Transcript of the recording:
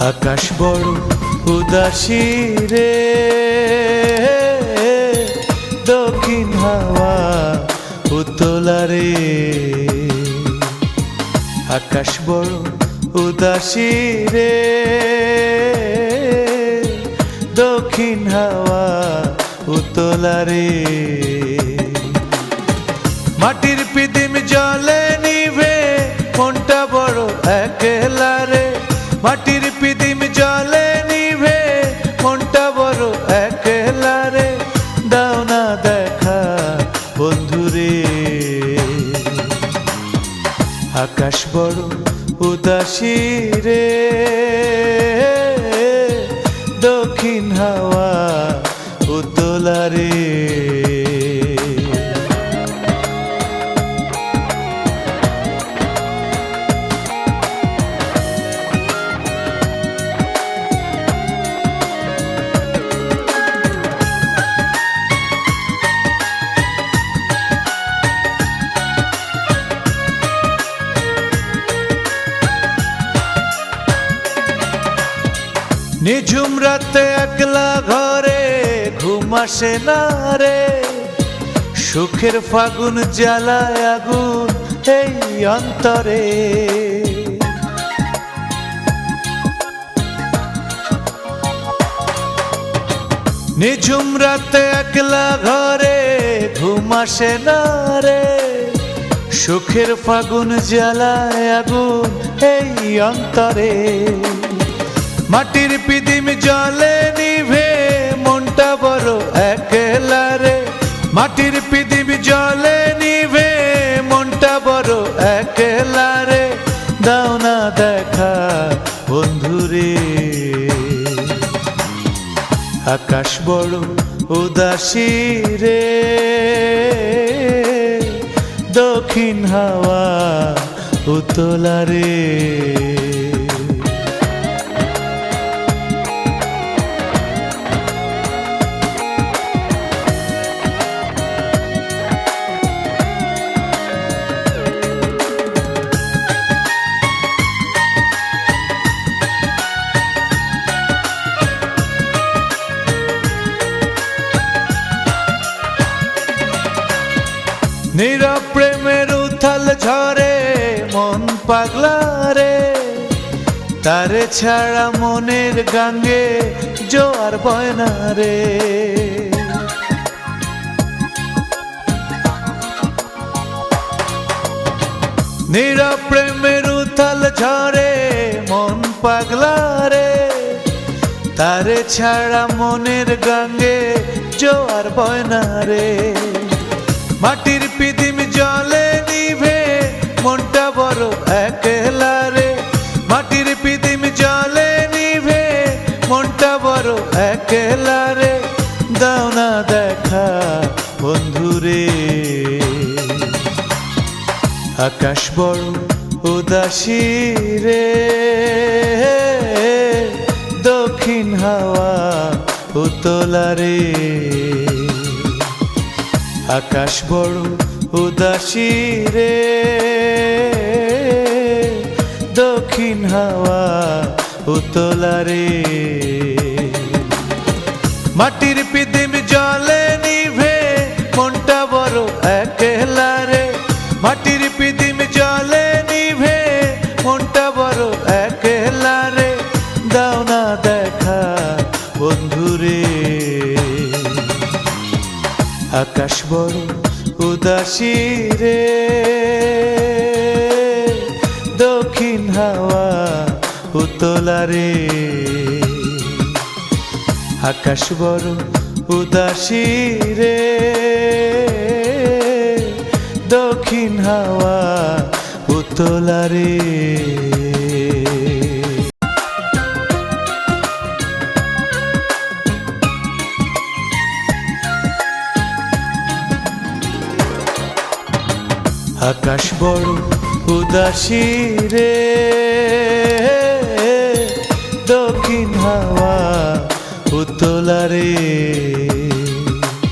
আকাশ বড় উদাসী রে। দক্ষিণ হাওয়া উতলা রে। আকাশ বড় উদাসী রে। দক্ষিণ হাওয়া উতলা রে। মাটির পিদিম জলে নিবে মনটা বড় একলা রে। মাটির আকাশ বড় উদাসী রে। দক্ষিণ হাওয়া নিঝুম রাতে একলা ঘরে ঘুম আসে না রে। সুখের ফাগুন জ্বালায় আগুন এই অন্তরে। নিঝুম রাতে একলা ঘরে ঘুম আসে না রে। সুখের ফাগুন জ্বালায় আগুন এই অন্তরে। মাটির পিদিম জলে নিভে, মনটা বড় একলা রে। মাটির পিদিম জলে নিভে, মনটা বড় একলা রে। দাও না দেখা বন্ধুরে আকাশ বড় উদাসী রে। দক্ষিণ হাওয়া উতলা রে। নীরব প্রেমের উথাল ঝরে, মন পাগলা রে। তারে ছাড়া মনের গাঙ্গে জোয়ার বয় না রে। প্রেমের উথাল ঝরে, মন পাগলা রে। তারে ছাড়া মনের গাঙ্গে জোয়ার বয় না রে। মাটির পিদিম জলে নিভে, মনটা বড় একলা রে। মাটির পিদিম জলে নিভে, মনটা বড় একলা রে। দাও না দেখা বন্ধুরে আকাশ বড় উদাসী রে। দক্ষিণ হাওয়া উতলা রে। আকাশ বড় উদাসী রে। দক্ষিণ হাওয়া উতলা রে। মাটির পিদিম জলে নিভে মনটা বড় একলা রে। মাটির আকাশ বড় উদাসী রে। দক্ষিণ হাওয়া উতলা রে। আকাশ বড় উদাসী রে। দক্ষিণ হাওয়া উতলা রে। আকাশ বড় উদাসী রে।